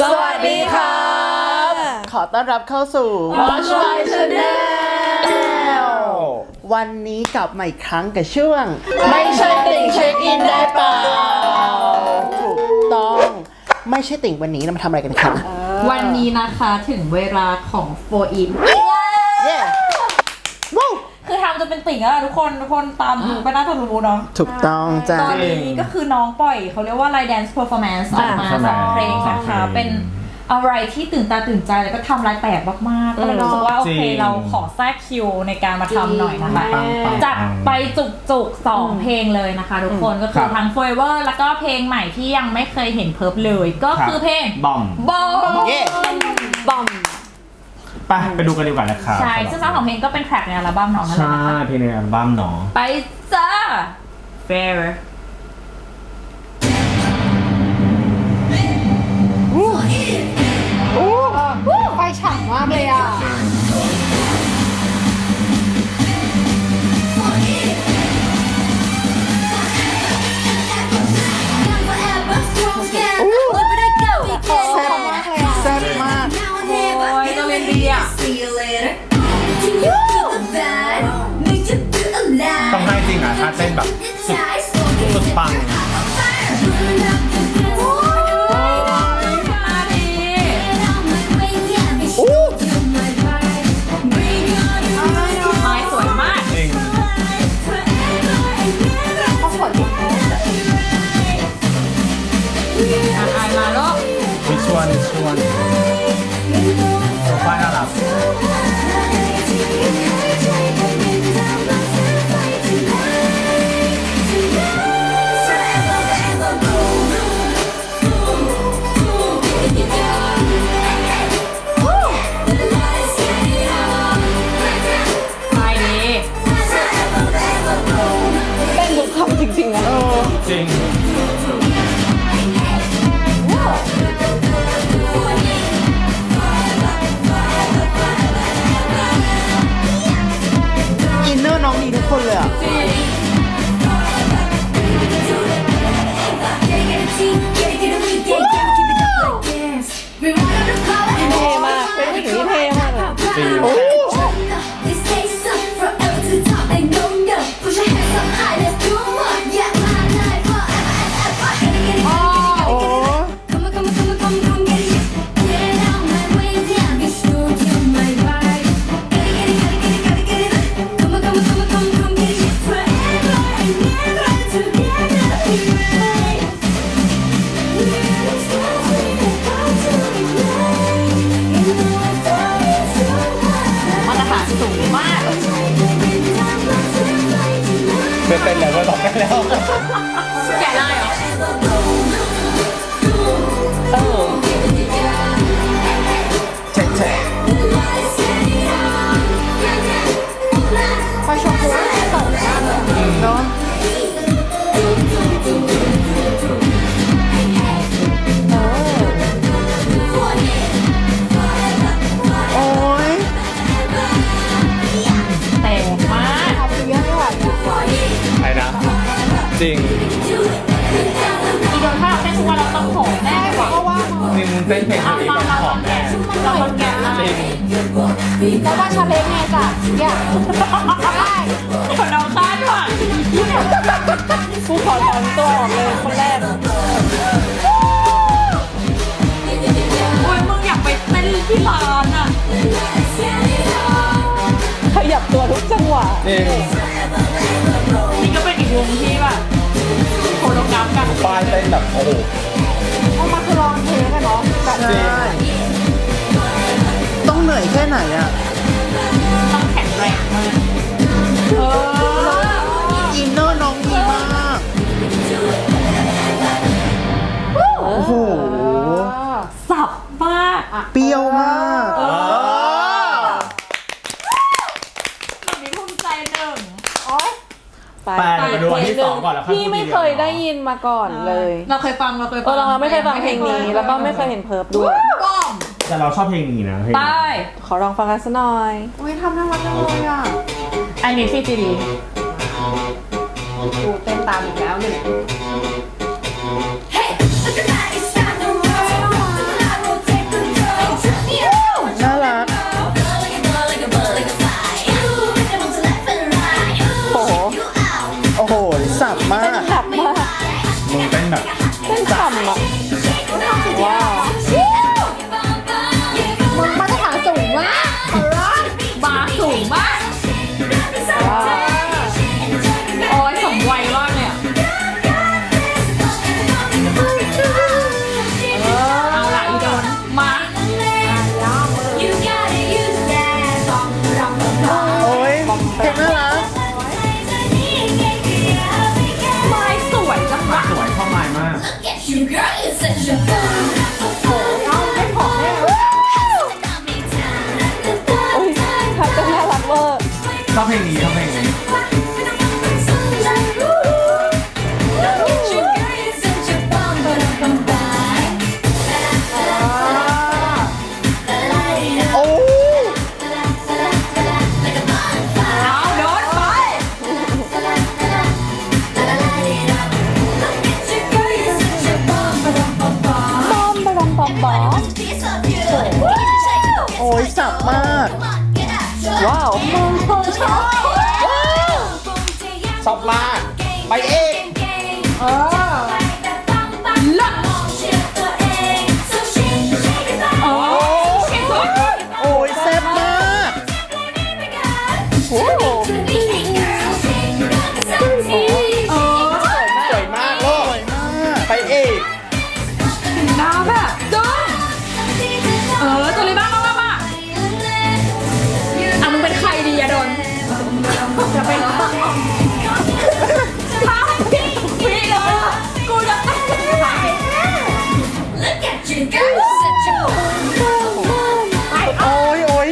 สวัสดีค่ะ ขอต้อนรับเข้าสู่ Watch My Channel วันนี้กลับมาอีกครั้งกับช่วง ไม่ใช่ติ่งเช็คอินได้เปล่าถูกต้อง ไม่ใช่ติ่งวันนี้เรามาทำอะไรกันคะวันนี้นะคะถึงเวลาของโฟอิน เย้วู้ คือทำจะเป็น ติ่งแล้วล่ะทุกคนทุกคนตามดูไปน่าจะรู้เนาะ ถูกต้องจ้าตอนนี้ก็คือน้องปล่อยเขาเรียกว่า Line Dance Performance ออกมาอ่าสองเพลงนะคะเป็นอะไรที่ตื่นตาตื่นใจแล้วก็ทำลายแตกมากๆก็เลยรู้สึกว่าโอเคจริง เราขอแทรกคิวในการมาทำหน่อยนะคะ ปังปัง จัดไปจุกๆสองเพลงเลยนะคะ ทุกคนก็คืครัอบทั้ง Forever แล้วก็เพลงใหม่ที่ยังไม่เคยเห็นเพิร์ฟเลย ก็คือเพลง บอม บอม เย้บอม ไปไปดูกันดีกว่านะครับใช่ ซึ่งทั้งสองเพลงก็เป็นแทร็กในอัลบั้มน้องนั่นแหละใช่นะคะเพลงในอัลบั้มเนาะไปจ้า Fair ไฟฉ่ำมากเลยอะ ให้จริงอ่าเต้นแบบสุดสุดปังมาดีไม้สวยมาก จริงอะอายมาแล้ววิชวลวิชวลโซฟาน่ารัก เต้นเพลงเรานี้เราแบบหอมงแน่แกะเราลองแกะได้จริงแล้วก็ชาเลนจ์ไงจ้ะอยางได้คนเราคาดหวังกูขอถอนตัวออกเลยคนแรกโอ้ยมึงอยากไปเต้นที่ร้านอะขยับตัวทุกจังหวะจริงนี่ก็เป็นอีกวงที่แบบโคโรกราฟกันป้ายเต้นแบบโอ้โห คือลองเทสกันเนาะแบบจริงใช่ต้องเหนื่อยแค่ไหนอะต้องแข็งแรงมากเอออินเนอร์น้องดีมากโอ้โหสับมาก เปรี้ยวมาก เออเออ แบบนี้ภูมิใจหนึ่ง โอ๊ย แปดมาดูอันที่สองก่อนแล้วค่อยพี่พูดไม่ทีดีวเคยได้ยินมาก่อนเลยเราเคยฟังเราเคยเอฟัอเราไม่เคยฟังเพลงนี้ แล้วก็ไม่เคยเห็นเพิร์ฟด้วย บ้อมแต่เราชอบเพลงนี้นะเพลงไปนี้ขอลองฟังกันสักหน่อย อุ้ยทำน่ารักจังเลยอะอันนี้ที่จีดีกูเต้นตามอีกแล้วหนึ่ง เวอร์ ชอบเพลงนี้ชอบเพลงนี้ ช็อปมา โอ้ยโอ้ย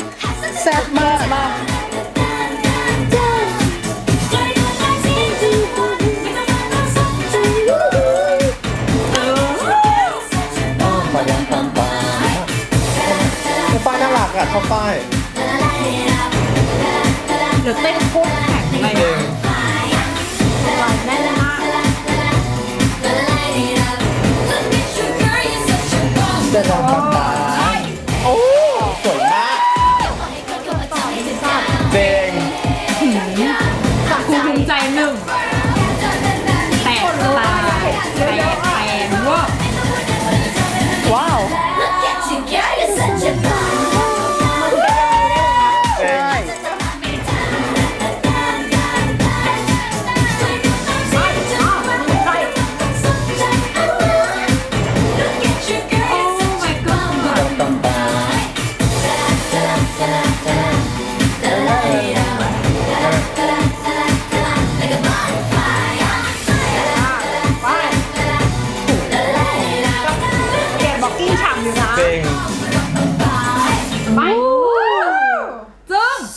แซ่บมากไปยังตามตาป้ายน่ารักอะชอบป้าย เดี๋ยวเต้นโคตรแข็งเลย เอง เดินตามตาโอ้สวยมากเด้ง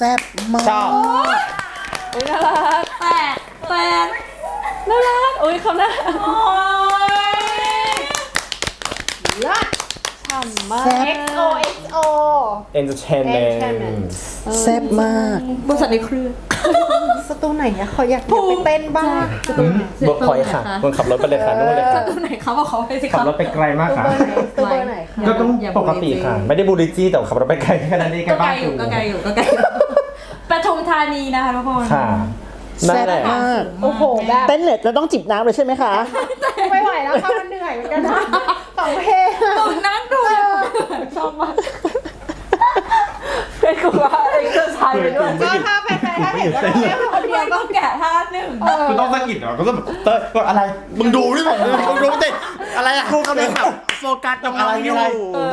ซ่บมาชอบกอุ้ยน่ารักแตกแตกน่ารักอุ้ยเขาน่าโอ้ยฉ่ำมากแซ่บ XO XO เอนเตอร์เทนเมน Entertainment ต์แซ่บมากบริษัทในเครือ สตูไหนอะเขาอยากอยากไปเต้นบ้างเบิร์กพอยต์ค่ะคนขับรถไปเลยค่ะนู่นเลยค่ะตัวไหนเขาบอกเขาไปสิขับเขารถไปไกลมากค่ะสตูเบอร์ไหนคะ ก็ต้องปกติค่ะ ไม่ได้บูลลิจี้แต่ขับรถไปไกลแค่นั้นเองก็แค่ไกลบ้านอยู่ก็ไกลอยู่ก็ไกลอยู่ ปทุมธานีนะคะทุกคนค่ะนั่นแซ่บแหละมากโอ้โหแบบเต้นเน็ตแล้วต้องจิบน้ำเลยใช่ไหมคะ ไม่ไหวแล้วค่ะมันเหนื่อยเหมือนกันนะสองเพลงตุ่นนั่งดูชอบมากเป็นกูว่าเอ็กซ์ไซส์ไปด้วยก็ถ้าแฟนๆถ้าเห็นว่าเราเต้นคนเดีเดียยววก็ต้องแกะท่าหนึ่งกูต้องสะกิดเหรอก็ต้องแบบเต้ยว่าอะไร มึงดูดิผมมึงดูสิอะไรอะกูกำลังแบบโฟกัสกับอะไรเราออะไรยู่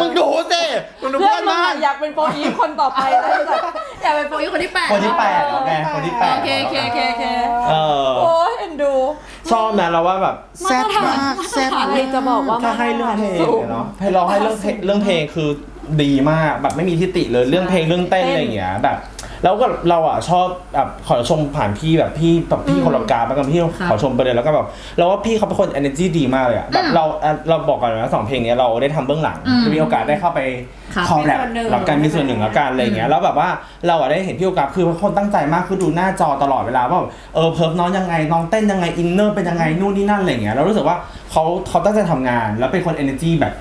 มึงดูสิมึงดูเพื่เพื่ออนนมึงมาอะอยากเป็นโปรอีฟคนต่อไปแล้วแบบอย่าเป็ นโปรยคนที่แปดคนที่แปดโอเคคนที่แปดโอเคโอเคโอเคโอเคเออโอ้ยเอ็นดูชอบนะเราว่าแบบแซ่บมากแซ่บใคมารกจะบอกว่าถ้าให้เรื่องเพลงเนี่ยเนาะให้เราให้เรื่องเพลงเรื่องเพลงคือดีมากแบบไม่มีทิฏฐิเลยเรื่องเพลงเรื่องเต้นอะไรอย่างเงี้ยแบบ แล้วก็เราอะชอบแบบขอชมผ่านพี่แบบพี่แบบพี่คนละการแล้วกันพี่ขอชมไปเลยแล้วก็แบบเราว่าพี่เขาเป็นคน energy ดีมากเลยอะแบบเราอะเราบอกก่อนนะสองเพลงเนี้ยเราได้ทำเบื้องหลังมีโอกาสได้เข้าไปคอลแลบแล้วกันมีส่วนหนึ่งแล้วกันอะไรอย่างเงี้ยแล้วแบบว่าเราอะได้เห็นพี่โอกาสคือเป็นคนตั้งใจมากคือดูหน้าจอตลอดเวลาว่าแบบเออเพิร์ฟน้องยังไงน้องเต้นยังไงอินเนอร์เป็นยังไงนู่นนี่นั่นอะไรอย่างเงี้ยเรารู้สึกว่าเขาเขาตั้งใจทำงานแล้วเป็นคน energy แบบ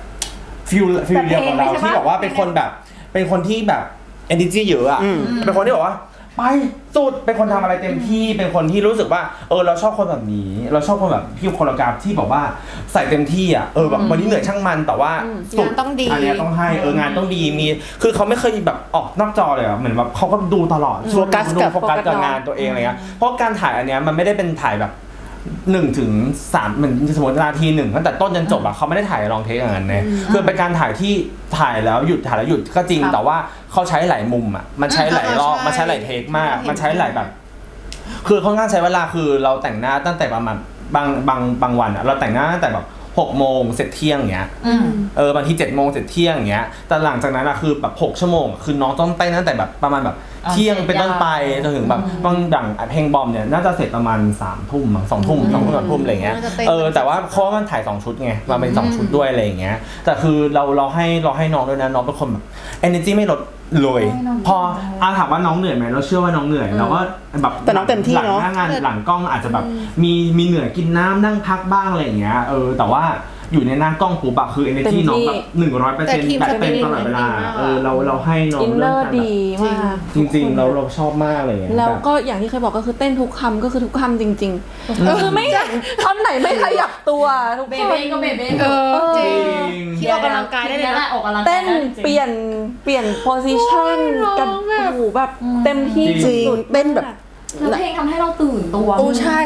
ฟิลฟิลเดียวกับเราที่บอกว่าเป็นคนแบบเป็นคนที่แบบ energy เยอะอะเป็นคนที่บอกว่าไปสุดเป็นคนทำอะไรเต็มที่เป็นคนที่รู้สึกว่า เออเราชอบคนแบบนี้ เราชอบคนแบบพี่โคโรกราฟที่บอกว่าใส่เต็มที่อะเออแบบวันนี้เหนื่อยช่างมันแต่ว่าสุดงานต้องดี อันเนี้ยต้องให้เอองานต้องดีมี คือเขาไม่เคยแบบออกนอกจอเลยอะเหมือนแบบเขาก็ดูตลอดโฟกัสกับ โฟกัสกับงานตัวเองอะไรเงี้ยเพราะการถ่ายอันเนี้ยมันไม่ได้เป็นถ่ายแบบ หนึ่งถึงสามเหมือนสมมตินาทีหนึ่งตั้งแต่ต้นจนจบอะเขาไม่ได้ถ่ายลองเทคอย่างนั้นเนี่ยคือเป็นการถ่ายที่ถ่ายแล้วหยุดถ่ายแล้วหยุดก็จริง แต่ว่าเขาใช้หลายมุมอะมันใช้หลายรอบใช่มันใช้หลายเทคมาก มันใช้หลายแบบ คือค่อนข้างใช้เวลาคือเราแต่งหน้าตั้งแต่ประมาณบางบางบางวันอะเราแต่งหน้าตั้งแต่แบบหกโมงเสร็จเที่ยงอย่างเงี้ยอืมเออบางทีเจ็ดโมงเสร็จเที่ยงอย่างเงี้ยแต่หลังจากนั้นอะคือแบบหกชั่วโมง คือน้องต้องเต้นตั้งแต่แบบประมาณแบบ อ๋อเที่ยงเป็นต้นไปเสร็จยาวจนถึงแบบบางดังเพลงบอมเนี่ยน่าจะเสร็จประมาณสามทุ่มมั้งสองทุ่มสองทุ่มสามทุ่มอะไรเงี้ยน่าจะเต้นเออแต่ว่าเพราะว่ามันถ่ายสองชุดไงมาเป็นสองชุดด้วยอะไรอย่างเงี้ยแต่คือเราเราให้เราให้น้องด้วยนะน้องเป็นคนแบบ energy ไม่ลดเลยพออาถามว่าน้องเหนื่อยไหมเราเชื่อว่าน้องเหนื่อยเราก็แบบแต่น้องเต็มที่เนอะหลังหน้างานหลังกล้องอาจจะแบบมีมีเหนื่อยกินน้ำนั่งพักบ้างอะไรอย่างเงี้ยเออแต่ว่า อยู่ในหน้ากล้องปุ๊บอะคือ energy เต็มที่น้องแบบหนึ่งร้อยเปอร์แต่เซ็นต์ทีมแบบเต็มสปิริตตลอดเวลามันดีมากเออเราเราให้น้องอินเนเรื่อองร์การดีแบบมากจริง ๆ เราเราชอบมากเลยอะแล้วบบก็อย่างที่เคยบอกก็คือเต้นทุกคำก็คือทุกคำจริงๆคือไม่เห็นคำไหนไม่ขยับตัวทุกเบคนเบ้ก็เบเบ้เออจริงจริงที่ออกกำลังกายได้เลยแหนะละออกกำลังกายเต้นได้จริงเปลี่ยนเปลี่ยนโพซิชันโอ้ยกันร้องแบบโอ้โหแบบเต็มที่จริงสุดเต้นแบบ แล้วเพลงทำให้เราตื่นตัวโอ้ใช่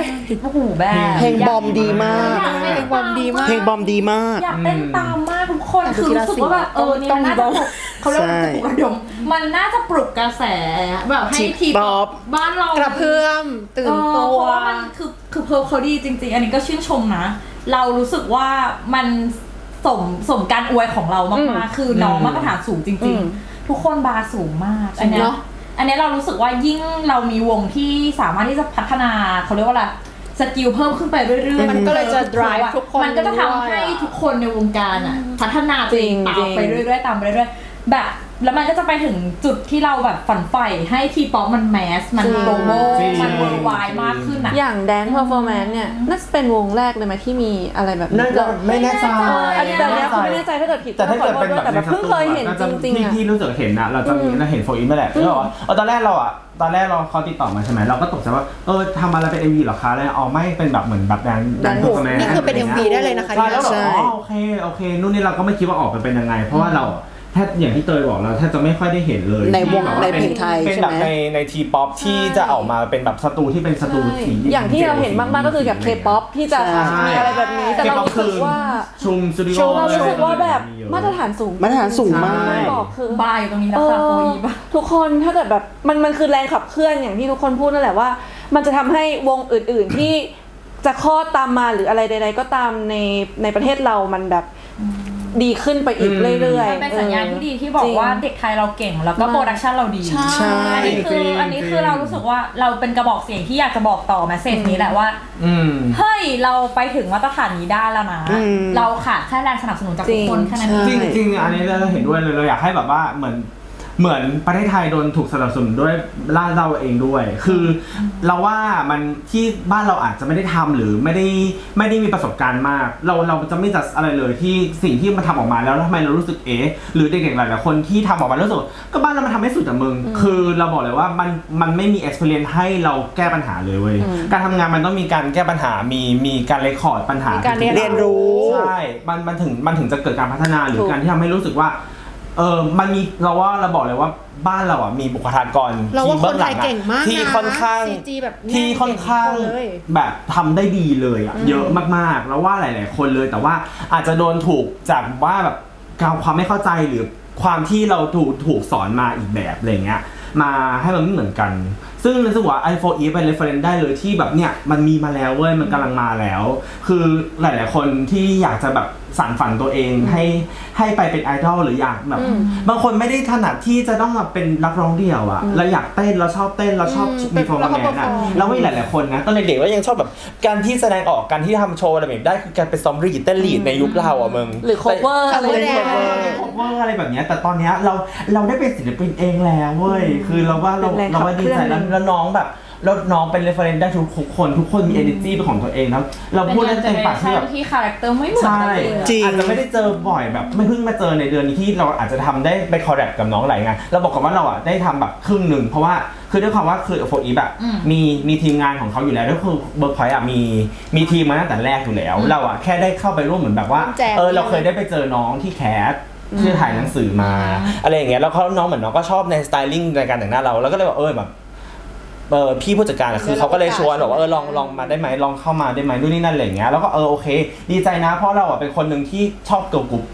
โอ้โหแบบเพลงบอมดีมากอยาก เพลงบอมดีมาก เพลงบอมดีมาก อยากเต้นตามมากทุกคนแต่คือรู้สึกว่าแบบเออนี่มันน่าจะปลุกเขาเรียกว่าใช่ปลุกระดมมันน่าจะปลุกกระแสแบบให้ทีป๊อปบ้านเรากระเพื่อมตื่นเออตัเพวราะว่ามันคือคือเพร์ลเขาดีจริง ๆ อันนี้ก็ชื่นชมนะ เรารู้สึกว่ามันสมสมการอวยของเราอืมามกๆคือน้องมาตรฐานสูงจอืริงมๆทุกคนบาร์สูงมากอันเนี้ยเน อะอันเนี้ยเรารู้สึกว่ายิ่งเรามีวงที่สามารถที่จะพัฒนาเขาเรียกว่าอะไรสกิลเพิ่มขึ้นไปเรื่อยๆมันก็เลยจะ drive ทุกคนมันก็จะทำให้ด้วยอะทุกคนในวงการอะพัฒนาตัวเองจริงตามจริงไปเรื่อยๆตามไปเรื่อยๆแบบ แล้วมันก็จะไปถึงจุดที่เราแบบฝันใฝ่ให้ทีป๊อปมันแมส มันโกลบอลจริง มันเวิร์ลไวมากขึ้นอะ อย่างแดนเพอร์ฟอร์แมนซ์เนี่ยน่าจะเป็นวงแรกเลยไหมที่มีอะไรแบบนี้น่าจะไม่แน่ใจ เอออันนี้แต่เนี้ยคือไม่แน่ใจถ้าเกิดผิดแต่ถ้าเกิดเป็นแบบแต่แบบเพิ่งเคยเห็นจริงๆที่อะ ที่รู้สึกเห็นนะเราจะมีเราเห็นโฟอินมาแหละแล้วบอกว่าเออตอนแรกเราอะตอนแรกเราเขาติดต่อมาใช่ไหมเราก็ตกใจว่าเออทำอะไรเป็น MV เหรอคะแล้วอ๋อไม่เป็นแบบเหมือนแบบแดนแดนโปรแกรมนี่คือเป็น MV ได้เลยนะคะใช่แล้วแบบใช่ อ๋อโอเคโอเคนู่นนี่เราก็ไม่คิดว่าออกมาเป็นยังไง เพราะว่าเรา แทบอย่างที่เตยบอกเราแทบจะไม่ค่อยได้เห็นเลยในวงที่แบบาในเพลงไทยเป็นใช่แบบไหม ในในทีป๊อปที่จะออกมาเป็นแบบสตูที่เป็นสตูสีอย่างที่เราเห็นมากๆก็คือแบบเคป๊อปที่จะใช่ มีอะไรแบบนี้ แต่เรารู้สึกว่าชุมสตูดิโอเรารู้สึกว่าแบบมาตรฐานสูงมาตรฐานสูงมากใช่บอกคือ บาร์อยู่ตรงนี้แล้วค่ะโฟอีป่ะทุกคนถ้าเกิดแบบมันมันคือแรงขับเคลื่อนอย่างที่ทุกคนพูดนั่นแหละว่า มันจะทำให้วงอื่นๆที่จะคลอดตามมาหรืออะไรใด ๆ ก็ตามในในประเทศเรามันแบบ ดีขึ้นไปอีกอืมเรื่อยมันๆเป็นสัญญาณที่ดีที่บอจกริงว่าเด็กไทยเราเก่งแล้วก็มากโปรดักชันเราดีใช่อันนี้คือจริงๆอันนี้คือเรารู้สึกว่าเราเป็นกระบอกเสียงที่อยากจะบอกต่อแมสเซจนี้แหละว่าอืมเฮ้ยเราไปถึงมาตรฐานนี้ได้แล้วนะอืมเราขาดแค่แรงสนับสนุนจากทุกคนจริงแค่นั้นเอจริงงจริงๆอันนี้เราเห็นด้วยเลยเราอยากให้แบบว่าเหมือน เหมือนประเทศไทยโดนถูกสนับสนุนด้วยล่าเราเองด้วย คือเราว่ามันที่บ้านเราอาจจะไม่ได้ทำหรือไม่ได้ไม่ได้มีประสบการณ์มาก เราเราจะไม่จัดอะไรเลยที่สิ่งที่มันทำออกมาแล้วแล้วทำไมเรารู้สึกเอ๊ะหรือเด็กๆหลายๆคนที่ทำออกมาแล้วรู้สึกว่าก็บ้านเรามันทำไม่สุดอะมึง คือเราบอกเลยว่ามันมันไม่มี experience ให้เราแก้ปัญหาเลยเว้ยการทำงานมันต้องมีการแก้ปัญหามีมีการเรคคอร์ดปัญหา มีการเรียนเรียนรู้ ใช่ มันมันถึงมันถึงจะเกิดการพัฒนาหรือถูก การที่ทำให้รู้สึกว่า เออมันมีเราว่าเราบอกเลยว่าบ้านเราอะมีบุคลากรเราว่าที่บื้อหลัคนไทยเก่งมากนะที่ค่อนข้าง CG แบบแน่นที่ค่อนข้างเก่งทุกคนเลยแบบทำได้ดีเลยอะเยอะมากๆ แล้วว่าหลาย ๆ คนเลยแต่ว่าอาจจะโดนถูกจากว่าแบบการความไม่เข้าใจหรือความที่เราถูกถูกสอนมาอีกแบบอะไรเงี้ยมาให้มันไม่เหมือนกัน ซึ่งรู้สึกว่า iPhone E เป็น reference ได้เลยที่แบบเนี่ยมันมีมาแล้วเว้ยมันกำลังมาแล้ว คือหลาย ๆ คนที่อยากจะแบบ สั่นฝันตัวเองให้ให้ไปเป็นไอดอลหรืออยากแบบบางคนไม่ได้ถนัดที่จะต้องมาเป็นนักร้องเดี่ยวอะเราอยากเต้นเราชอบเต้นเราชอบอืมมีโฟแล้วร์ก็แมนอะ perform แล้วมีหลายๆคนนะตอนเด็กๆเรายังชอบแบบการที่แสดงออกการที่ทำโชว์อะไรแบบนี้ได้คือการเป็นซอมรีดเต้นลีดในยุคเราอะมึงหรือ cover แต่ อะไรเล่น cover คอเวอร์อะไรแบบเนี้ยแต่ตอนเนี้ยเราเราได้เป็นศิลปินเองแล้วเว้ยคือเราว่าเราเป็นแรงเราว่าขับดีเคลื่ใจอน แล้วแล้วน้องแบบ แล้วน้องเป็นเรฟเฟรนซ์ได้ทุกคน ทุกคนมี energy เป็นของตัวเองแล้วเราพูดได้เต็มปากที่แบบ ที่คาแรคเตอร์ไม่เหมือนใช่กันเลยอะจริง อาจจะไม่ได้เจอบ่อยแบบไม่เพิ่งมาเจอในเดือนนี้ที่เราอาจจะทำได้ไปคอร์เรกับน้องหลายงานเราบอกกันว่าเราอะได้ทำแบบครึ่งหนึ่งเพราะว่าคือด้วยความว่าคือโฟอีแบบมีมีทีมงานของเขาอยู่แล้วด้วยคือเบิร์กพอยต์อะมีมีทีมมาตั้งแต่แรกอยู่แล้ว เราอะแค่ได้เข้าไปร่วมเหมือนแบบว่าแจมเออเราเคยได้ไปเจอน้องที่แคสที่ถ่ายหนังสือมาอะไรอย่างเงี้ยแล้วเขาน้องเหมือนน้องก็ชอบในสไตลิ่งในการแต่งหน้าเราแล้วก็เลยบอกเออแบบ เออพี่ผู้จัดการอะคือเขาก็เลยชวนบอกว่าเออลองลองมาได้ไหมลองเข้ามาได้ไหมนู่นนี่นั่นอะไรอย่างเงี้ยแล้วก็เออโอเค ดีใจนะเพราะเราอะเป็นคนหนึ่งที่ชอบเกิร์ลกรุ๊ป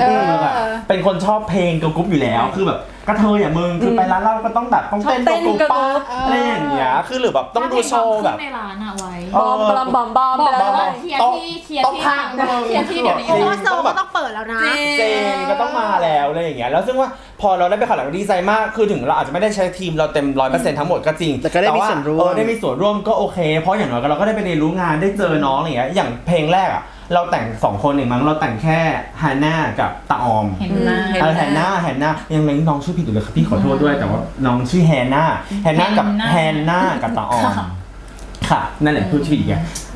เออคือแบบเป็นคนชอบเพลงเกิร์ลกรุ๊ปอยู่แล้ว คือแบบกระเทยอะมึงคือไปร้านเหล้าก็ต้องแบบต้องเต้นชอบเต้นเกิร์ลกรุ๊ปป้าเกิร์ลกรุ๊ปอะไรอย่างเงี้ยคือหรือแบบต้องดูโชว์แบบ ในร้านอะไว้ บอมบอมบอมบอมบอกไปเลยเลว่ายเคลียร์ที่เคลียร์ต้องที่พังมึงเคลียร์ที่เดี๋ยวนี้ เพราะว่าโซก็ต้องเปิดแล้วนะเจนก็ต้องมาแล้วอะไรอย่างเงี้ยแล้วซึ่งว่า พอเราได้ไปขอหลังดีใจมากคือถึงเราอาจจะไม่ได้ใช้ทีมเราเต็มร้อยเปอร์เซ็นต์ทั้งหมดก็จริงแต่ก็ได้มีส่วนร่วม เออได้มีส่วนร่วมก็โอเค เพราะอย่างน้อยก็เราก็ได้ไปเรียนรู้งานได้เจอน้องอะไรอย่างเงี้ยอย่างเพลงแรกอะเราแต่งสองคนเองมั้งเราแต่งแค่ฮาน่ากับตาออม เห็นไหมเออแฮนนาแฮนนายังเล้งน้องชื่อผิดอยู่เลยครับพี่ขอโทษด้วยแต่ว่าน้องชื่อแฮนนาแฮนนากับแฮนนากับตาออมค่ะค่ะ นั่นแหละพูดชื่ออีกไง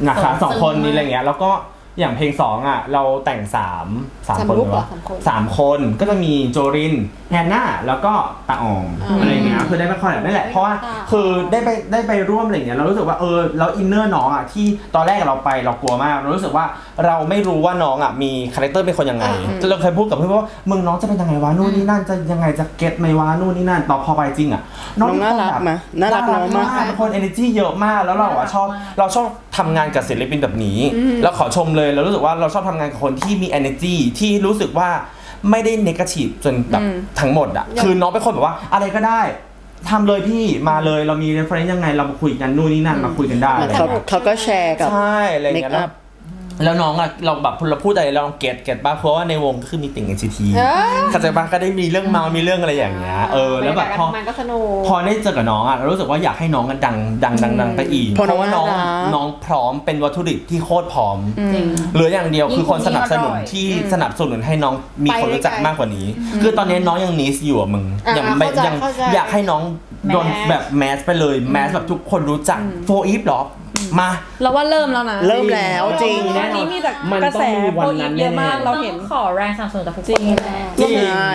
นะคะสองคนนี้อะไรเงี้ยแล้วก็ อย่างเพลงสองอะ เราแต่งสามสามสามคนลุคเหรอวะสามคนสามคนก็จะมีโจรินแฮนนาแล้วก็ตาออมอะไรเงี้ยคือได้ไปคอลแลบนั่นแหละเพราะว่าคือได้ไปได้ไปร่วมอะไรเงี้ยเรารู้สึกว่าเออแล้วอินเนอร์น้องอะที่ตอนแรกเราไปเรากลัวมากเรารู้สึกว่าเราไม่รู้ว่าน้องอะมีคาแรคเตอร์เป็นคนยังไงเราเคยพูดกับเพื่อนว่ามึงน้องจะเป็นยังไงวะนู่นนี่นั่นจะยังไงจะเก็ตไหมวะนู่นนี่นั่นต่อพอไปจริงอะน้องน่ารักเป็คไหมน่ารักน้องมาก เป็นคน energy เยอะมากแล้วเราอะชอบเราชอบ ทำงานกับศิลปินแบบนี้ แล้วขอชมเลยเรารู้สึกว่าเราชอบทำงานกับคนที่มี energy ที่รู้สึกว่าไม่ได้ negative จนแบบทั้งหมดอะคือน้องเป็นคนแบบว่าอะไรก็ได้ทำเลยพี่มาเลยเรามี reference ยังไงเรามาคุยกันนู่นนี่นั่นมาคุยกันได้เหมือะอนไรเขาเงี้ยเขาก็แชร์กับใช่อะไรเมคเงี้ยแล้อัวพ แล้วน้องอะเราแบบเราพูดอะไรเราเก็ตเก็ตป่ะเพราะว่าในวงก็คือมีติ่ง NCT เออเข้าใจป่ะก็ได้มีเรื่องเมามีเรื่องอะไรอย่างเงี้ยเออแล้วแบบพอมันก็สนุกพอได้เจอกับน้องอะเรารู้สึกว่าอยากให้น้องกันดังดังดังดังไปอีกเพราะน้องว่าน้องน่ารักน้องพร้อมเป็นวัตถุดิบที่โคตรพร้อมจริงเหลืออย่างเดียวคือคนสนับสนุนยิ่งคนยิ่งอร่อยที่สนับสนุนให้น้องมีคนรู้จักไปไกลมากกว่านี้ คือตอนนี้น้องยังนิสอยู่อะมึงอ่ายังไม่เข้าใจยังเข้าใจอยากให้น้อง โดนแมสแบบแมสไปเลยแมสแบบทุกคนรู้จักโฟอีฟหรอ มา เราว่าเริ่มแล้วนะเริ่มแล้วจริงวันนี้มีแต่มันกระต้อแสงมีวันโพนั้นสต์เยอะมากแน่ๆเราเห็น ต้องขอแรงสนับสนุนจากทุกจริคงนแหละ จริง ใช่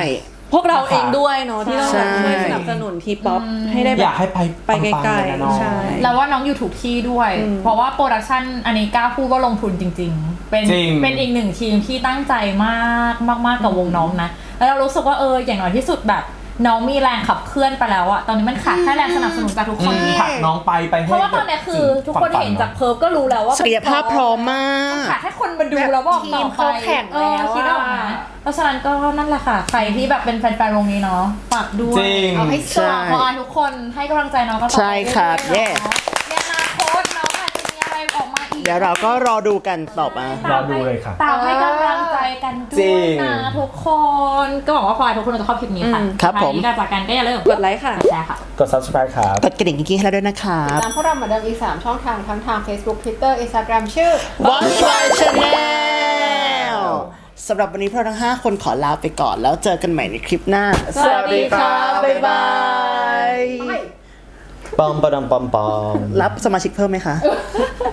พวกเราเองด้วยเนาะที่ต้องแบบใช่ ช่วยสนับสนุนทีป๊อปให้ได้แบอยาบ กให้ไปไปไกลๆปังๆเลยนะน้องใช่แล้วว่าน้องอยู่ถูกที่ด้วย อืม เพราะว่าโปรดักชันอันนี้กล้าพูดว่าลงทุนจริง ๆ เป็นจริง เป็นอีกหนึ่งทีมที่ตั้งใจมากมากมากกับวงน้องนะ แล้วเรารู้สึกว่าเอออย่างน้อยที่สุดแบบ น้องมีแรงขับเคลื่อนไปแล้วอะตอนนี้มันขาดแค่แรงสนับสนุนจากทุกคนที่ผลักน้องไปไปให้เพราะว่าตอนเนี้ยคือทุกคนเห็นจากเพิร์ฟก็รู้แล้วว่าศักยภาพพร้อมมากขาดแค่คนมาดูแล้วบอกต่อทีมไปเขาแข่งเออแล้วคิดออกอะนะเพราะฉะนั้นก็นั่นแหละค่ะ ใครที่แบบเป็นแฟนๆวงนี้เนาะฝากด้วยจริงเอาให้ใช่ขอทุกคนให้กำลังใจน้องก็ต่อไปใช่ครับเอยๆ yes ดี๋ยวเราก็รอดูกันต่อไปรอดูเลยค่ะ ตามให้กำลังใจกันด้จริวยงนะทุกคน ก็หวังว่าพลอยทุกคนจะชอบคลิปนี้ค่ะอืมครับผม ท้ายนี้การจากกันก็อย่าลืมกดไลค์ค่ะ แชร์ค่ะ กด subscribe ครับ กดกระดิ่งกิ๊กๆให้เราด้วยนะครับ ตามพวกเราเหมือนเดิมอีก 3 ช่องทางทั้งทาง Facebook Twitter Instagram ชื่อ Watch My Channel สำหรับวันนี้พวกเราทั้ง 5 คนขอลาไปก่อน แล้วเจอกันใหม่ในคลิปหน้า สวัสดีครับบ๊ายบาย ปอมปอมปอมปอม รับสมาชิกเพิ่มไหมคะ